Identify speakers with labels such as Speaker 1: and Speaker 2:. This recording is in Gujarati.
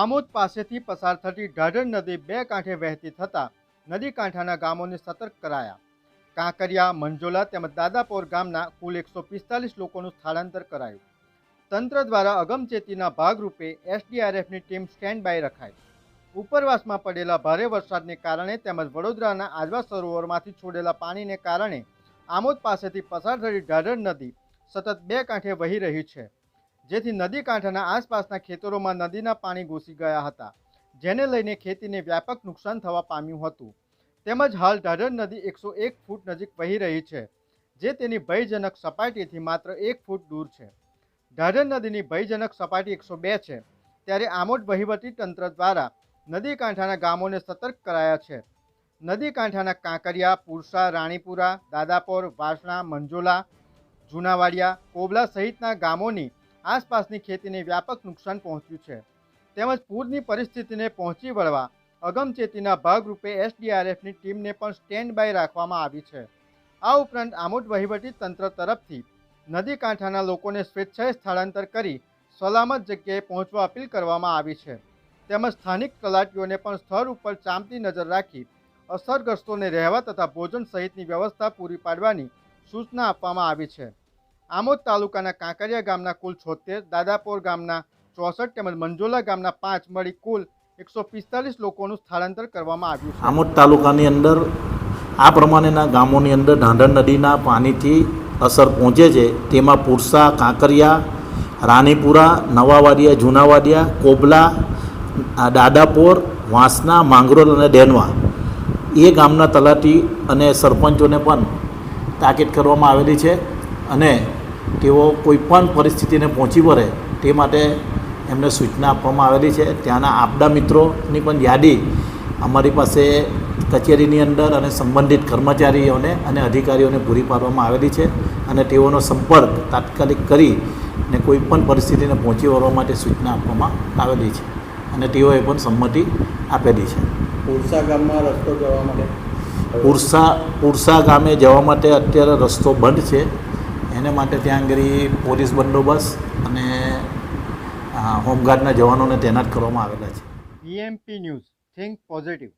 Speaker 1: આમોદ પાસેથી પસાર થતી ઢાઢર નદી બે કાંઠે વહેતી થતાં નદી કાંઠાના ગામોને સતર્ક કરાયા. કાંકરિયા, મંજોલા તેમજ દાદાપોર ગામના કુલ એકસો પિસ્તાલીસ લોકોનું સ્થળાંતર કરાયું. તંત્ર દ્વારા અગમચેતીના ભાગરૂપે એસડીઆરએફની ટીમ સ્ટેન્ડ બાય રખાઈ. ઉપરવાસમાં પડેલા ભારે વરસાદને કારણે તેમજ વડોદરાના આજવા સરોવરમાંથી છોડેલા પાણીને કારણે આમોદ પાસેથી પસાર થતી ઢાઢર નદી સતત બે કાંઠે વહી રહી છે. જેથી નદી કાંઠાના આસપાસના ખેતરોમાં નદીના પાણી ઘૂસી ગયા હતા, જેને લઈને ખેતીને વ્યાપક નુકસાન થવા પામ્યું હતું. તેમજ હાલ ઢાઢર નદી એકસો એક ફૂટ નજીક વહી રહી છે, જે તેની ભયજનક સપાટીથી માત્ર એક ફૂટ દૂર છે. ઢાઢર નદીની ભયજનક સપાટી એકસો બે છે, ત્યારે આમોદ વહીવટી તંત્ર દ્વારા નદી કાંઠાના ગામોને સતર્ક કરાયા છે. નદી કાંઠાના કાંકરિયા, પુરસા, રાણીપુરા, દાદાપોર, વાસણા, મંજોલા, જુનાવાડિયા, કોબલા સહિતના ગામોની આસપાસની ખેતીને વ્યાપક નુકસાન પહોંચ્યું છે. તેમજ પૂરની પરિસ્થિતિને પહોંચી વળવા અગમચેતીના ભાગરૂપે એસડીઆરએફની ટીમને પણ સ્ટેન્ડ બાય રાખવામાં આવી છે. આ ઉપરાંત આમોદ વહીવટી તંત્ર તરફથી નદી કાંઠાના લોકોને સ્વેચ્છાએ સ્થળાંતર કરી સલામત જગ્યાએ પહોંચવા અપીલ કરવામાં આવી છે. તેમજ સ્થાનિક તલાટીઓને પણ સ્થળ ઉપર ચાંપતી નજર રાખી અસરગ્રસ્તોને રહેવા તથા ભોજન સહિતની વ્યવસ્થા પૂરી પાડવાની સૂચના આપવામાં આવી છે. આમોદ તાલુકાના કાંકરિયા ગામના કુલ છોતેર, દાદાપોર ગામના ચોસઠ તેમજ મંજોલા ગામના પાંચ મળી કુલ એકસો પિસ્તાલીસ લોકોનું સ્થળાંતર કરવામાં આવ્યું છે.
Speaker 2: આમોદ તાલુકાની અંદર આ પ્રમાણેના ગામોની અંદર ઢાંઢર નદીના પાણીથી અસર પહોંચે છે. તેમાં પુરસા, કાંકરિયા, રાણીપુરા, નવાવાડિયા, જૂનાવાડિયા, કોબલા દાદાપોર, વાંસના માંગરોલ અને ડેનવા એ ગામના તલાટી અને સરપંચોને પણ તાકીદ કરવામાં આવેલી છે અને તેઓ કોઈપણ પરિસ્થિતિને પહોંચી વળે તે માટે એમને સૂચના આપવામાં આવેલી છે. ત્યાંના આપદા મિત્રોની પણ યાદી અમારી પાસે કચેરીની અંદર અને સંબંધિત કર્મચારીઓને અને અધિકારીઓને પૂરી પાડવામાં આવેલી છે અને તેઓનો સંપર્ક તાત્કાલિક કરી ને કોઈ પણ પરિસ્થિતિને પહોંચી વળવા માટે સૂચના આપવામાં આવેલી છે અને તેઓએ પણ સંમતિ આપેલી છે.
Speaker 3: પુરસા ગામમાં રસ્તો જવા માટે?
Speaker 2: પુરસા પુરસા ગામે જવા માટે અત્યારે રસ્તો બંધ છે. એને માટે ત્યાં આગળ પોલીસ બંદોબસ્ત અને હોમગાર્ડના જવાનોને તૈનાત કરવામાં આવેલા છે.
Speaker 1: EMP news, think positive.